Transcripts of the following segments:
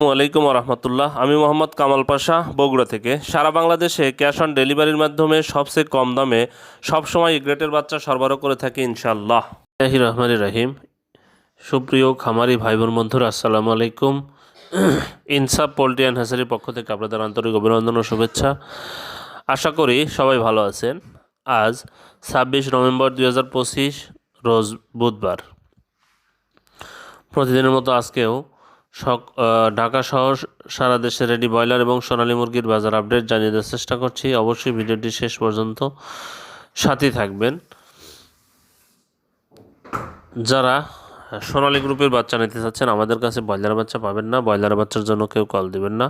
আলাইকুম রহমতুল্লাহ। আমি মোহাম্মদ কামাল পাশা, বগুড়া থেকে। সারা বাংলাদেশে ক্যাশ অন ডেলিভারির মাধ্যমে সবচেয়ে কম দামে সবসময় গ্রেটের বাচ্চা সরবরাহ করে থাকি ইনশাল্লাহ রাহি রহমান রাহিম। সুপ্রিয় খামারি ভাই বোন বন্ধুরা, আসসালামু আলাইকুম। ইনসাফ পোল্ট্রি অ্যান্ড হ্যাসারির পক্ষ থেকে আপনাদের আন্তরিক অভিনন্দন ও শুভেচ্ছা। আশা করি সবাই ভালো আছেন। আজ ছাব্বিশ নভেম্বর দুই হাজার পঁচিশ, রোজ বুধবার। প্রতিদিনের মতো আজকেও ঢাকা সহ সারা দেশে রেডি ব্রয়লার এবং সোনালী মুরগির বাজার আপডেট জানিয়ে দেওয়ার চেষ্টা করছি। অবশ্যই ভিডিওটি শেষ পর্যন্ত সাথে থাকবেন। যারা সোনালী গ্রুপের বাচ্চা নিতে চাচ্ছেন, আমাদের কাছে ব্রয়লার বাচ্চা পাবেন না। ব্রয়লার বাচ্চার জন্য কেউ কল দিবেন না।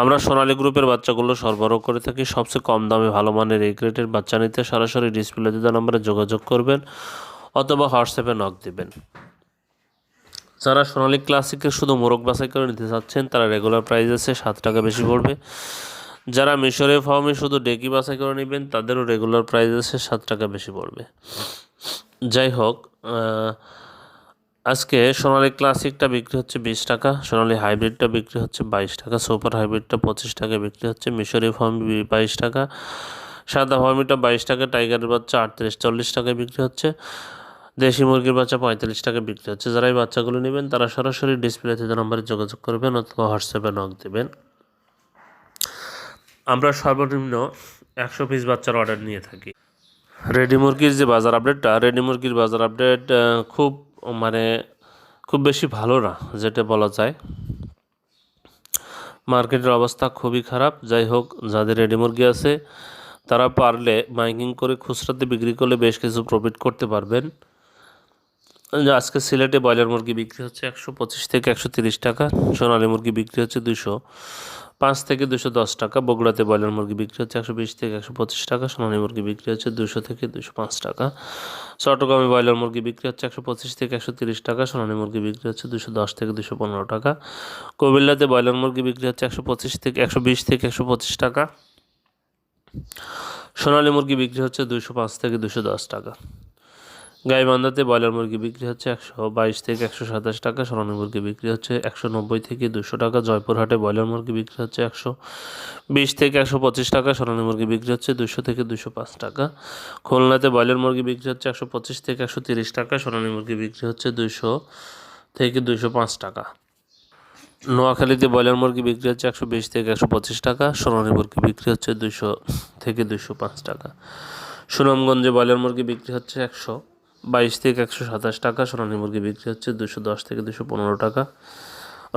আমরা সোনালী গ্রুপের বাচ্চাগুলো সরবরাহ করে থাকি। সবচেয়ে কম দামে ভালো মানের এই গ্রেটের বাচ্চা নিতে সরাসরি ডিসপ্লে দেওয়া নম্বরে যোগাযোগ করবেন অথবা হোয়াটসঅ্যাপে নক দিবেন। যারা সোনালী ক্লাসিকের শুধু মোরগ বাছাই করে নিতে চাচ্ছেন, তারা রেগুলার প্রাইস আছে, সাত টাকা বেশি পড়বে। যারা মিশরে ফার্মে শুধু ডেকি বাছাই করে নেবেন, তাদেরও রেগুলার প্রাইস আছে, সাত টাকা বেশি পড়বে। যাই হোক আজকে সোনালী ক্লাসিকটা বিক্রি হচ্ছে বিশ টাকা, সোনালী হাইব্রিডটা বিক্রি হচ্ছে বাইশ টাকা, সুপার হাইব্রিডটা পঁচিশ টাকা বিক্রি হচ্ছে, মিশরি ফার্ম বাইশ টাকা, সাদা ফার্মিটা বাইশ টাকা, টাইগারের বাচ্চা আটত্রিশ, চল্লিশ টাকায় বিক্রি হচ্ছে। দেশি মুরগির বাচ্চা পঁয়তাল্লিশ টাকা বিক্রি হচ্ছে। যারা এই বাচ্চাগুলো নেবেন, তারা সরাসরি ডিসপ্লেতে নম্বরে যোগাযোগ করবেন অথবা হোয়াটসঅ্যাপে নক দেবেন। আমরা সর্বনিম্ন একশো পিস বাচ্চার অর্ডার নিয়ে থাকি। রেডি মুরগির যে বাজার আপডেটটা রেডি মুরগির বাজার আপডেট খুব মানে খুব বেশি ভালো না, যেটা বলা যায়। মার্কেটের অবস্থা খুবই খারাপ। যাই হোক, যাদের রেডি মুরগি আছে, তারা পারলে মাইকিং করে খুচরাতে বিক্রি করলে বেশ কিছু প্রফিট করতে পারবেন। আজকে সিলেটে ব্রয়লার মুরগি বিক্রি হচ্ছে একশো পঁচিশ থেকে একশো তিরিশ টাকা, সোনালী মুরগি বিক্রি হচ্ছে দুশো পাঁচ থেকে দুশো দশ টাকা, বগুড়াতে ব্রয়লার মুরগি বিক্রি হচ্ছে একশো বিশ থেকে একশো পঁচিশ টাকা, সোনালী মুরগি বিক্রি হচ্ছে দুশো থেকে দুশো পাঁচ টাকা। চট্টগ্রামে ব্রয়লার মুরগি বিক্রি হচ্ছে একশো পঁচিশ থেকে একশো তিরিশ টাকা, সোনালী মুরগি বিক্রি হচ্ছে দুশো দশ থেকে দুশো পনেরো টাকা। কুমিল্লাতে ব্রয়লার মুরগি বিক্রি হচ্ছে একশো পঁচিশ থেকে একশো বিশ থেকে একশো পঁচিশ টাকা। সোনালী মুরগি বিক্রি হচ্ছে দুশো পাঁচ থেকে দুশো দশ টাকা। গাইবান্ধাতে ব্রয়লার মুরগি বিক্রি হচ্ছে একশো বাইশ থেকে একশো সাতাশ টাকা, সোনালী মুরগি বিক্রি হচ্ছে একশো নব্বই থেকে দুশো টাকা, জয়পুরহাটে ব্রয়লার মুরগি বিক্রি হচ্ছে একশো বিশ থেকে একশো পঁচিশ টাকা, সোনালী মুরগি বিক্রি হচ্ছে দুশো থেকে দুশো পাঁচ টাকা। খুলনাতে ব্রয়লার মুরগি বিক্রি হচ্ছে একশো পঁচিশ থেকে একশো তিরিশ টাকা, সোনালী মুরগি বিক্রি হচ্ছে দুশো থেকে দুশো পাঁচ টাকা। নোয়াখালীতে ব্রয়লার মুরগি বিক্রি হচ্ছে একশো বিশ থেকে একশো পঁচিশ টাকা, সোনালী মুরগি বিক্রি হচ্ছে দুশো থেকে দুশো পাঁচ টাকা। সুনামগঞ্জে ব্রয়লার মুরগি বিক্রি হচ্ছে একশো বাইশ থেকে একশো সাতাশ টাকা, সোনালী মুরগি বিক্রি হচ্ছে দুশো দশ থেকে দুশো পনেরো টাকা।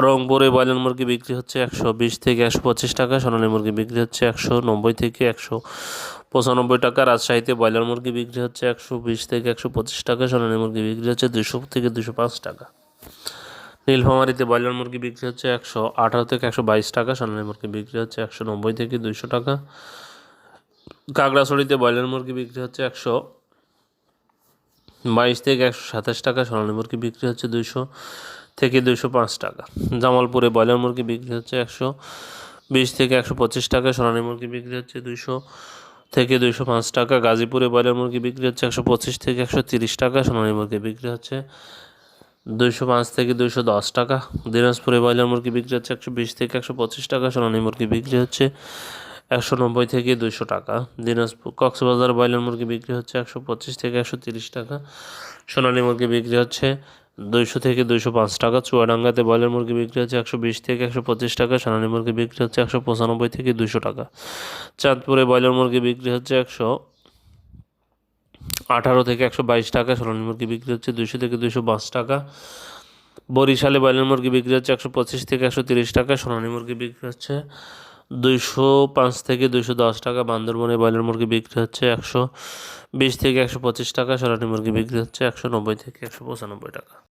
রংপুরে ব্রয়লার মুরগি বিক্রি হচ্ছে একশো বিশ থেকে একশো পঁচিশ টাকা, সোনালী মুরগি বিক্রি হচ্ছে একশো নব্বই থেকে একশো পঁচানব্বই টাকা। রাজশাহীতে ব্রয়লার মুরগি বিক্রি হচ্ছে একশো বিশ থেকে একশো পঁচিশ টাকা, সোনালী মুরগি বিক্রি হচ্ছে দুশো থেকে দুশো পাঁচ টাকা। নীলফামারিতে ব্রয়লার মুরগি বিক্রি হচ্ছে একশো আঠারো থেকে একশো বাইশ টাকা, সোনালী মুরগি বিক্রি হচ্ছে একশো নব্বই থেকে দুশো টাকা। কাগড়াছড়িতে ব্রয়লার মুরগি বিক্রি হচ্ছে একশো বাইশ থেকে একশো সাতাশ টাকা, সোনালী মুরগি বিক্রি হচ্ছে দুইশো থেকে দুইশো পাঁচ টাকা। জামালপুরে ব্রয়লার মুরগি বিক্রি হচ্ছে একশো বিশ থেকে একশো পঁচিশ টাকা, সোনালী মুরগি বিক্রি হচ্ছে দুইশো থেকে দুইশো পাঁচ টাকা। গাজীপুরে ব্রয়লার মুরগি বিক্রি হচ্ছে একশো পঁচিশ থেকে একশো তিরিশ টাকা, সোনালী মুরগি বিক্রি হচ্ছে দুইশো পাঁচ থেকে দুইশো দশ টাকা। দিনাজপুরে ব্রয়লার মুরগি বিক্রি হচ্ছে একশো বিশ থেকে একশো পঁচিশ টাকা, সোনালী মুরগি বিক্রি হচ্ছে একশো নব্বই থেকে দুইশো টাকা। দিনাজপুর কক্সবাজার ব্রয়লার মুরগি বিক্রি হচ্ছে একশো পঁচিশ থেকে একশো তিরিশ টাকা। সোনালী মুরগি বিক্রি হচ্ছে দুইশো থেকে দুইশো পাঁচ টাকা। চুয়াডাঙ্গাতে ব্রয়লার মুরগি বিক্রি হচ্ছে একশো বিশ থেকে একশো পঁচিশ টাকা। সোনালী মুরগি বিক্রি হচ্ছে একশো পঁচানব্বই থেকে দুইশো টাকা। চাঁদপুরে ব্রয়লার মুরগি বিক্রি হচ্ছে একশো আঠারো থেকে একশো বাইশ টাকা। সোনালী মুরগি বিক্রি হচ্ছে দুইশো থেকে দুইশো পাঁচ টাকা। বরিশালে ব্রয়লার মুরগি বিক্রি হচ্ছে একশো পঁচিশ থেকে একশো তিরিশ টাকা। সোনালী মুরগি বিক্রি হচ্ছে দুইশো পাঁচ থেকে দুইশো দশ টাকা। বান্দরবনে ব্রয়লার মুরগি বিক্রি হচ্ছে একশো বিশ থেকে একশো পঁচিশ টাকা। সোনালী মুরগি বিক্রি হচ্ছে একশো নব্বই থেকে একশো পঁচানব্বই টাকা।